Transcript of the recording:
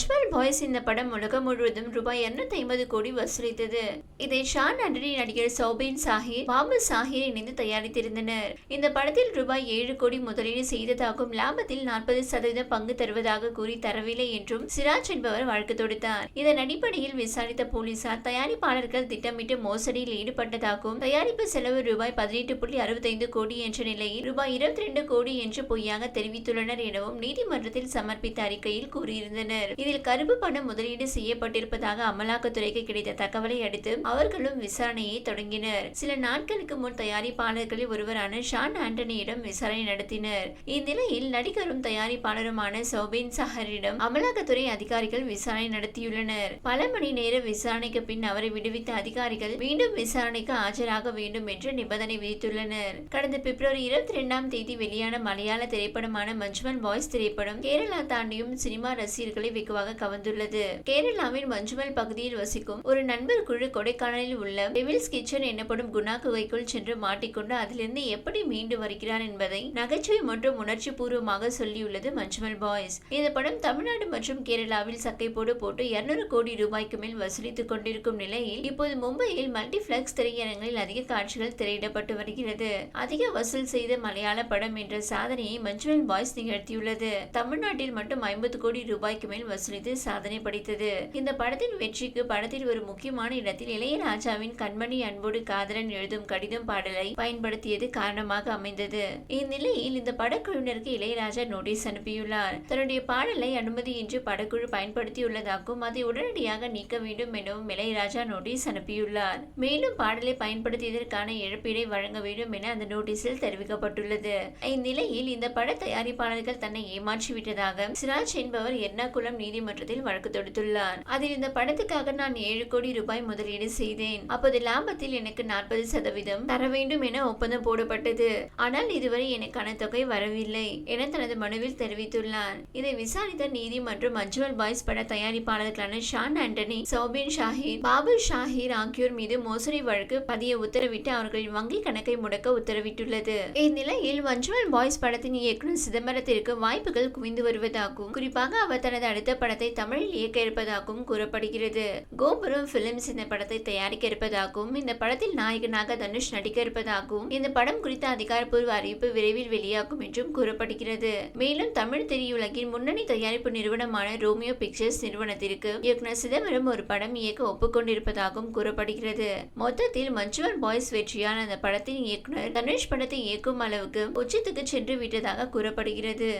Manjummel boys இந்த படம் உலகம் முழுவதும் ரூபாய் 250 ஐம்பது கோடி வசூலித்தது. இதை ஷான் ஆண்டனி நடிகர் சௌபின் சாஹிர் பாபு சாஹிர் இணைந்து தயாரித்திருந்தனர். இந்த படத்தில் ரூபாய் ஏழு கோடி முதலீடு செய்ததாகவும் லாபத்தில் நாற்பது சதவீதம் பங்கு தருவதாக கூறி தரவில்லை என்றும் சிராஜ் என்பவர் வழக்கு தொடுத்தார். இதன் அடிப்படையில் விசாரித்த போலீசார் தயாரிப்பாளர்கள் திட்டமிட்டு மோசடியில் ஈடுபட்டதாகவும் தயாரிப்பு செலவு ரூபாய் பதினெட்டு புள்ளி அறுபத்தைந்து கோடி என்ற நிலையில் ரூபாய் இருபத்தி ரெண்டு கோடி என்று பொய்யாக தெரிவித்துள்ளனர் எனவும் நீதிமன்றத்தில் சமர்ப்பித்த அறிக்கையில் கூறியிருந்தனர். இதில் கருப்பு பணம் முதலீடு செய்யப்பட்டிருப்பதாக அமலாக்கத்துறைக்கு கிடைத்த தகவலை அடுத்து அவர்களும் விசாரணையை தொடங்கினர். சில நாட்களுக்கு முன் தயாரிப்பாளர்களில் ஒருவரான ஷான் ஆண்டனியிடம் விசாரணை நடத்தினர். இந்நிலையில் நடிகரும் தயாரிப்பாளருமான சௌபின் சஹரிடம் அமலாக்கத்துறை அதிகாரிகள் விசாரணை நடத்தியுள்ளனர். பல மணி நேர விசாரணைக்கு பின் அவரை விடுவித்த அதிகாரிகள் மீண்டும் விசாரணைக்கு ஆஜராக வேண்டும் என்று நிபந்தனை விதித்துள்ளனர். கடந்த பிப்ரவரி இருபத்தி இரண்டாம் தேதி வெளியான மலையாள திரைப்படமான மஞ்சுமல் பாய்ஸ் திரைப்படம் கேரளா தாண்டியும் சினிமா ரசிகர்களை வெகுவாக கவர்ந்துள்ளது. கேரளாவின் மஞ்சுமல் பகுதியில் வசிக்கும் ஒரு நண்பர் குழு கொடைக்கானலில் உள்ள டெவில்ஸ் கிச்சன் எனப்படும் குணா குகைக்குள் சென்று மாட்டிக்கொண்டு அதிலிருந்து எப்படி மீண்டு வருகிறார் என்பதை நகைச்சுவை மற்றும் உணர்ச்சி பூர்வமாக சொல்லியுள்ளது மஞ்சுமல் பாய்ஸ். இந்த படம் தமிழ்நாடு மற்றும் கேரளாவில் சக்கை போடு போட்டு 200 கோடி ரூபாய்க்கு மேல் வசூலித்துக் கொண்டிருக்கும் நிலையில் இப்போது மும்பையில் மல்டிபிளெக்ஸ் திரையரங்கில் அதிக காட்சிகள் திரையிடப்பட்டு வருகிறது. அதிக வசூல் செய்த மலையாள படம் என்ற சாதனையை மஞ்சுமல் பாய்ஸ் நிகழ்த்தியுள்ளது. தமிழ்நாட்டில் மட்டும் ஐம்பது கோடி ரூபாய்க்கு மேல் வசூலித்து சாதனை படைத்தது. இந்த படத்தின் வெற்றிக்கு படத்தில் ஒரு முக்கியமான இடத்தில் இளையராஜாவின் கண்மணி அன்போடு காதலன் எழுதும் கடிதம் பாடலை பயன்படுத்தியது காரணமாக அமைந்தது. இந்நிலையில் இந்த படக்குழுவினருக்கு இளையராஜா நோட்டீஸ் அனுப்பியுள்ளார். தன்னுடைய பாடலை அனுமதியின்றி படக்குழு பயன்படுத்தியுள்ளதாகவும் அதை உடனடியாக நீக்க வேண்டும் எனவும் இளையராஜா நோட்டீஸ் அனுப்பியுள்ளார். மேலும் பாடலை பயன்படுத்தியதற்கான இழப்பீடை வழங்க வேண்டும் என அந்த நோட்டீஸில் தெரிவிக்கப்பட்டுள்ளது. இந்நிலையில் இந்த பட தயாரிப்பாளர்கள் தன்னை ஏமாற்றிவிட்டதாக சிராஜ் என்பவர் எர்ணாகுளம் நீதிமன்றத்தில் வழக்கு தொடுத்துள்ளார் அதில் இந்த படத்துக்காக நான் ஏழு கோடி ரூபாய் முதலீடு செய்தேன். அப்போது லாபத்தில் எனக்கு நாற்பது சதவீதம் தர வேண்டும் என ஒப்பந்தம் போடப்பட்டது. ஆனால் இதுவரை எனக்கான தொகை வரவில்லை என தனது மனுவில் தெரிவித்துள்ளார் இதை விசாரித்த நீதிமன்றம் மஞ்சுவல் பாய்ஸ் பட தயாரிப்பாளர்களான ஷான் ஆண்டனி சௌபின் ஷாஹிர் பாபுல் ஷாஹிர் ஆகியோர் மீது மோசடி வழக்கு பதிய உத்தரவிட்டு அவர்களின் வங்கி கணக்கை முடக்க உத்தரவிட்டுள்ளது. இந்நிலையில் வஞ்சுவல் பாய்ஸ் படத்தின் இயக்குநர் சிதம்பரத்திற்கு வாய்ப்புகள் குவிந்து வருவதாகவும் குறிப்பாக அவர் தனது அடுத்த படத்தை தமிழில் இயக்க இருப்பதாகவும் கூறப்படுகிறது. கோபுரம் பிலிம்ஸ் இந்த படத்தை தயாரிக்க இருப்பதாகவும் இந்த படத்தில் நாயகனாக தனுஷ் நடிக்க இருப்பதாகவும் இந்த படம் குறித்த அதிகாரப்பூர்வ அறிவிப்பு விரைவில் வெளியாகும் என்றும் கூறப்படுகிறது. மேலும் தமிழ் திரையுலகின் முன்னணி தயாரிப்பு நிறுவனமான ரோமியோ பிக்சர்ஸ் நிறுவனத்திற்கு இயக்குனர் சிதம்பரம் ஒரு படம் இயக்க ஒப்புக்கொண்டிருப்பதாகவும் கூறப்படுகிறது. மொத்தத்தில் மஞ்சுவல் பாய்ஸ் வெற்றியான அந்த படத்தின் இயக்குனர் தனுஷ் படத்தை இயக்கும் அளவுக்கு உச்சத்துக்கு சென்று விட்டதாக கூறப்படுகிறது.